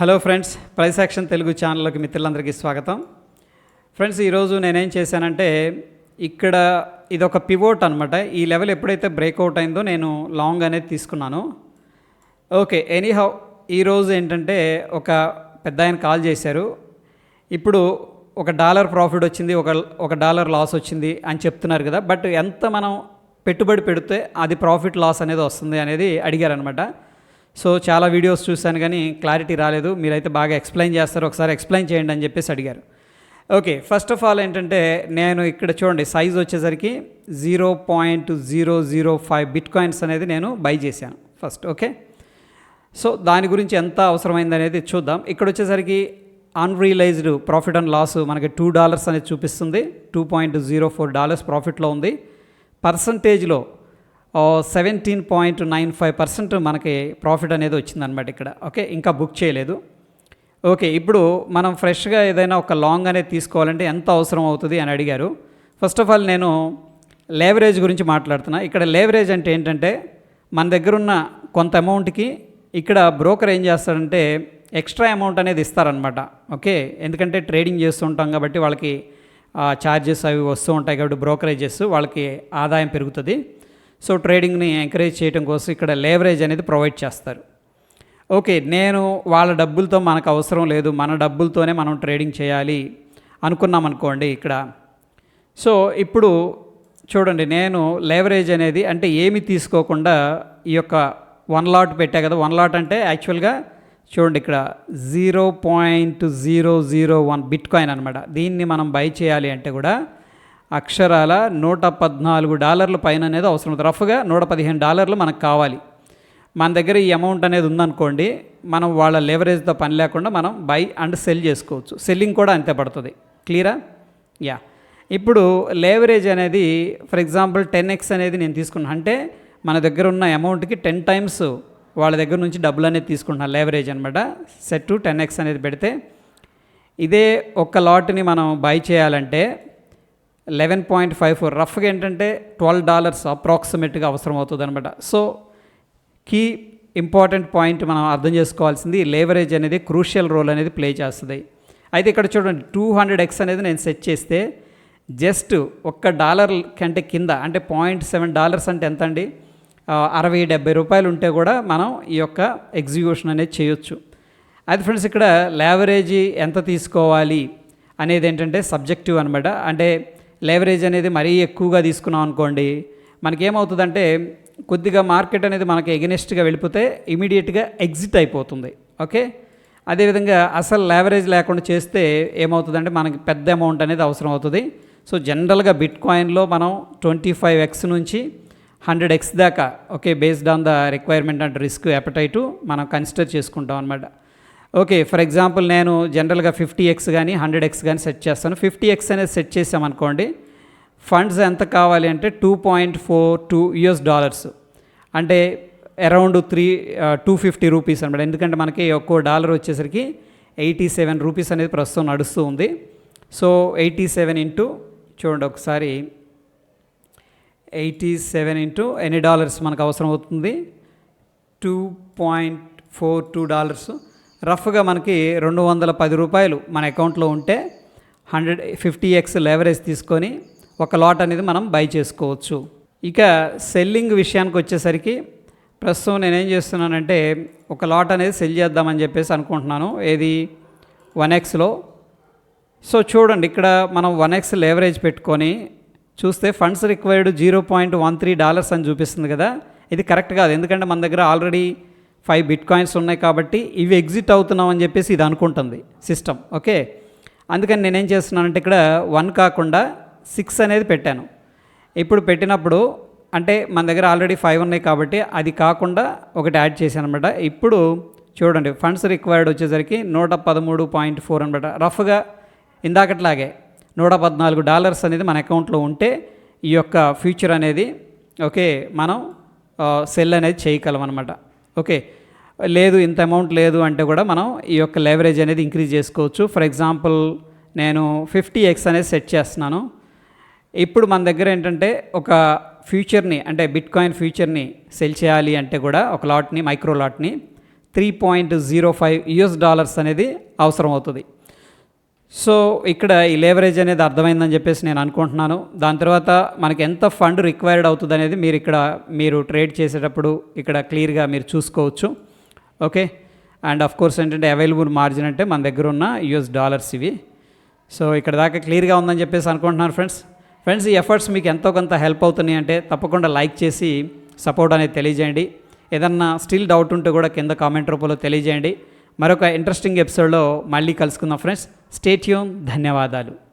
Hello friends price action Telugu ఛానల్కి మిత్రులందరికీ స్వాగతం. ఫ్రెండ్స్ ఈరోజు నేనేం చేశానంటే ఇక్కడ ఇది ఒక పివోట్ అనమాట ఈ లెవెల్ ఎప్పుడైతే బ్రేక్అవుట్ అయిందో నేను లాంగ్ అనేది తీసుకున్నాను. ఓకే ఎనీహౌ ఈరోజు ఏంటంటే ఒక పెద్ద ఆయన కాల్ చేశారు. ఇప్పుడు ఒక డాలర్ ప్రాఫిట్ వచ్చింది ఒక ఒక డాలర్ లాస్ వచ్చింది అని చెప్తున్నారు కదా. బట్ ఎంత మనం పెట్టుబడి పెడితే అది ప్రాఫిట్ లాస్ అనేది వస్తుంది అనేది అడిగారనమాట సో చాలా వీడియోస్ చూశాను కానీ క్లారిటీ రాలేదు. మీరైతే బాగా ఎక్స్ప్లెయిన్ చేస్తారు. ఒకసారి ఎక్స్ప్లెయిన్ చేయండి అని చెప్పేసి అడిగారు. ఓకే ఫస్ట్ ఆఫ్ ఆల్ ఏంటంటే నేను ఇక్కడ చూడండి సైజ్ వచ్చేసరికి zero point zero zero five bitcoins అనేది నేను బై చేశాను ఫస్ట్ ఓకే? సో దాని గురించి ఎంత అవసరమైంది అనేది చూద్దాం. ఇక్కడ వచ్చేసరికి అన్రియలైజ్డ్ ప్రాఫిట్ అండ్ లాస్ మనకి టూ డాలర్స్ అనేది చూపిస్తుంది. Two point zero four dollars ప్రాఫిట్లో ఉంది. పర్సంటేజ్లో seventy point nine five percent మనకి ప్రాఫిట్ అనేది వచ్చిందనమాట ఇక్కడ. ఓకే ఇంకా బుక్ చేయలేదు. ఓకే ఇప్పుడు మనం ఫ్రెష్గా ఏదైనా ఒక లాంగ్ అనేది తీసుకోవాలంటే ఎంత అవసరం అవుతుంది అని అడిగారు. ఫస్ట్ ఆఫ్ ఆల్ నేను లేవరేజ్ గురించి మాట్లాడుతున్నా. ఇక్కడ లేవరేజ్ అంటే ఏంటంటే మన దగ్గర ఉన్న కొంత అమౌంట్కి ఇక్కడ బ్రోకర్ ఏం చేస్తాడంటే ఎక్స్ట్రా అమౌంట్ అనేది ఇస్తారనమాట ఓకే ఎందుకంటే ట్రేడింగ్ చేస్తూ ఉంటాం కాబట్టి వాళ్ళకి ఛార్జెస్ అవి వస్తూ ఉంటాయి కాబట్టి బ్రోకరేజెస్ వాళ్ళకి ఆదాయం పెరుగుతుంది. సో ట్రేడింగ్ని ఎంకరేజ్ చేయడం కోసం ఇక్కడ లేవరేజ్ అనేది ప్రొవైడ్ చేస్తారు. ఓకే నేను వాళ్ళ డబ్బులతో మనకు అవసరం లేదు మన డబ్బులతోనే మనం ట్రేడింగ్ చేయాలి అనుకున్నాం అనుకోండి ఇక్కడ. సో ఇప్పుడు చూడండి నేను లేవరేజ్ అనేది అంటే ఏమి తీసుకోకుండా ఈ యొక్క వన్ లాట్ పెట్టా కదా వన్ లాట్ అంటే యాక్చువల్గా చూడండి ఇక్కడ zero point zero zero one bitcoin అనమాట దీన్ని మనం బై చేయాలి అంటే కూడా అక్షరాల నూట పద్నాలుగు డాలర్ల పైన అనేది అవసరం రఫ్గా నూట పదిహేను డాలర్లు మనకు కావాలి. మన దగ్గర ఈ అమౌంట్ అనేది ఉందనుకోండి మనం వాళ్ళ లేవరేజ్తో పని లేకుండా మనం బై అండ్ సెల్ చేసుకోవచ్చు. సెల్లింగ్ కూడా అంతే పడుతుంది. క్లియరా యా ఇప్పుడు లేవరేజ్ అనేది ఫర్ ఎగ్జాంపుల్ టెన్ ఎక్స్ అనేది నేను తీసుకున్నాను అంటే మన దగ్గర ఉన్న అమౌంట్కి టెన్ టైమ్స్ వాళ్ళ దగ్గర నుంచి డబ్బులు అనేది తీసుకుంటున్నాను లేవరేజ్ అనమాట సెట్ టు టెన్ ఎక్స్ అనేది పెడితే ఇదే ఒక్క లాట్ని మనం బై చేయాలంటే లెవెన్ పాయింట్ ఫైవ్ ఫోర్. రఫ్గా ఏంటంటే ట్వెల్వ్ డాలర్స్ అప్రాక్సిమేట్గా అవసరం అవుతుంది అనమాట సో కీ ఇంపార్టెంట్ పాయింట్ మనం అర్థం చేసుకోవాల్సింది లేవరేజ్ అనేది క్రూషియల్ రోల్ అనేది ప్లే చేస్తుంది. అయితే ఇక్కడ చూడండి టూ హండ్రెడ్ ఎక్స్ అనేది నేను సెట్ చేస్తే జస్ట్ ఒక్క డాలర్ కంటే కింద అంటే పాయింట్ సెవెన్ డాలర్స్ అంటే ఎంత అండి అరవై డెబ్బై రూపాయలు ఉంటే కూడా మనం ఈ యొక్క ఎగ్జిక్యూషన్ అనేది చేయొచ్చు. అది ఫ్రెండ్స్ ఇక్కడ లేవరేజీ ఎంత తీసుకోవాలి అనేది ఏంటంటే సబ్జెక్టివ్ అనమాట అంటే లేవరేజ్ అనేది మరీ ఎక్కువగా తీసుకున్నాం అనుకోండి మనకేమవుతుందంటే కొద్దిగా మార్కెట్ అనేది మనకి ఎగనెస్ట్గా వెళ్ళిపోతే ఇమీడియట్గా ఎగ్జిట్ అయిపోతుంది ఓకే అదేవిధంగా అసలు లేవరేజ్ లేకుండా చేస్తే ఏమవుతుందంటే మనకి పెద్ద అమౌంట్ అనేది అవసరం అవుతుంది. సో జనరల్గా బిట్ కాయిన్లో మనం ట్వంటీ ఫైవ్ ఎక్స్ నుంచి హండ్రెడ్ ఎక్స్ దాకా okay based on the requirement and risk appetite మనం కన్సిడర్ చేసుకుంటాం అనమాట ఓకే ఫర్ ఎగ్జాంపుల్ నేను జనరల్గా ఫిఫ్టీ ఎక్స్ కానీ హండ్రెడ్ ఎక్స్ కానీ సెట్ చేస్తాను. ఫిఫ్టీ ఎక్స్ అనేది సెట్ చేసామనుకోండి ఫండ్స్ ఎంత కావాలి అంటే two point four two US dollars. అంటే around three two fifty rupees అనమాట ఎందుకంటే మనకి ఒక్కో డాలర్ వచ్చేసరికి ఎయిటీ సెవెన్ రూపీస్ అనేది ప్రస్తుతం నడుస్తూ ఉంది. సో ఎయిటీ సెవెన్ ఇంటూ చూడండి ఒకసారి. ఎయిటీ సెవెన్ ఇంటూ ఎన్ని డాలర్స్ మనకు అవసరం అవుతుంది? Two point four two dollars. రఫ్గా మనకి రెండు వందల పది రూపాయలు మన అకౌంట్లో ఉంటే హండ్రెడ్ ఫిఫ్టీ ఎక్స్ లెవరేజ్ తీసుకొని ఒక లాట్ అనేది మనం బై చేసుకోవచ్చు. ఇక సెల్లింగ్ విషయానికి వచ్చేసరికి ప్రస్తుతం నేనేం చేస్తున్నానంటే ఒక లాట్ అనేది సెల్ చేద్దామని చెప్పేసి అనుకుంటున్నాను. ఏది? వన్ ఎక్స్లో సో చూడండి ఇక్కడ మనం వన్ ఎక్స్ లేవరేజ్ పెట్టుకొని చూస్తే funds required zero point one three dollars అని చూపిస్తుంది కదా. ఇది కరెక్ట్ కాదు. ఎందుకంటే మన దగ్గర ఆల్రెడీ ఫైవ్ బిట్ కాయిన్స్ ఉన్నాయి కాబట్టి ఇవి ఎగ్జిట్ అవుతున్నాం అని చెప్పేసి ఇది అనుకుంటుంది సిస్టమ్ ఓకే అందుకని నేనేం చేస్తున్నానంటే ఇక్కడ వన్ కాకుండా సిక్స్ అనేది పెట్టాను. ఇప్పుడు పెట్టినప్పుడు అంటే మన దగ్గర ఆల్రెడీ ఫైవ్ ఉన్నాయి కాబట్టి అది కాకుండా ఒకటి యాడ్ చేశాను అనమాట ఇప్పుడు చూడండి ఫండ్స్ రిక్వైర్డ్ వచ్చేసరికి నూట పదమూడు పాయింట్ ఫోర్ అనమాట రఫ్గా ఇందాకట్లాగే నూట పద్నాలుగు డాలర్స్ అనేది మన అకౌంట్లో ఉంటే ఈ యొక్క ఫ్యూచర్ అనేది ఓకే మనం uh, సెల్ అనేది చేయగలం అనమాట ఓకే. లేదు ఇంత అమౌంట్ లేదు అంటే కూడా మనం ఈ యొక్క లెవరేజ్ అనేది ఇంక్రీజ్ చేసుకోవచ్చు. ఫర్ ఎగ్జాంపుల్ నేను ఫిఫ్టీ ఎక్స్ అనేది సెట్ చేస్తున్నాను. ఇప్పుడు మన దగ్గర ఏంటంటే ఒక ఫ్యూచర్ని అంటే బిట్ కాయిన్ ఫ్యూచర్ని సెల్ చేయాలి అంటే కూడా ఒక లాట్ని micro లాట్ని three point zero five US dollars అనేది అవసరం అవుతుంది సో ఇక్కడ ఈ లేవరేజ్ అనేది అర్థమైందని చెప్పేసి నేను అనుకుంటున్నాను. దాని తర్వాత మనకి ఎంత ఫండ్ రిక్వైర్డ్ అవుతుంది అనేది మీరు ఇక్కడ మీరు ట్రేడ్ చేసేటప్పుడు ఇక్కడ క్లియర్గా మీరు చూసుకోవచ్చు. ఓకే అండ్ ఆఫ్ కోర్స్ ఏంటంటే అవైలబుల్ మార్జిన్ అంటే మన దగ్గర ఉన్న యుఎస్ డాలర్స్ ఇవి. సో ఇక్కడ దాకా క్లియర్గా ఉందని చెప్పేసి అనుకుంటున్నాను ఫ్రెండ్స్ ఫ్రెండ్స్ ఈ ఎఫర్ట్స్ మీకు ఎంతో కొంత హెల్ప్ అవుతున్నాయి అంటే తప్పకుండా లైక్ చేసి సపోర్ట్ అనేది తెలియజేయండి. ఏదన్నా స్టిల్ డౌట్ ఉంటే కూడా కింద కామెంట్ రూపంలో తెలియజేయండి. మరొక ఇంట్రెస్టింగ్ ఎపిసోడ్లో మళ్ళీ కలుసుకుందాం ఫ్రెండ్స్ స్టేట్యూన్ ధన్యవాదాలు.